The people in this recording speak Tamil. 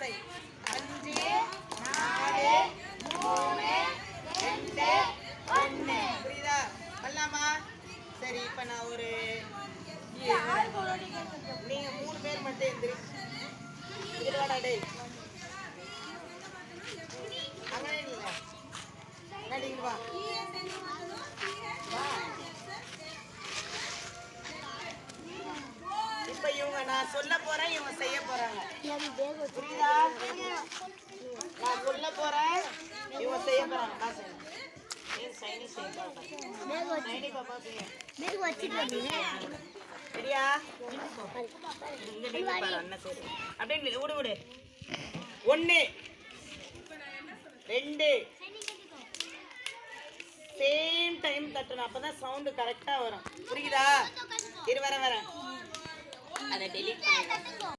ஓசை அஞ்சு நாலு மூணு ரெண்டு ஒன்று புரியுதா பண்ணலாமா சரி இப்போ நான் ஒரு நீங்கள் மூணு பேர் மட்டும் எந்திரி இருவாடா அங்கே இல்லை இப்போ இவங்க நான் சொல்ல போகிறேன் இவங்க செய்ய போகிறாங்க சரியா அண்ணன் சரி அப்படியே விடு விடு ஒன்று ரெண்டு சேம் டைம் தட்டணும். அப்பதான் சவுண்டு கரெக்டாக வரும். புரியுதா? இரு வர வரேன் அதை பண்ணிடுறேன்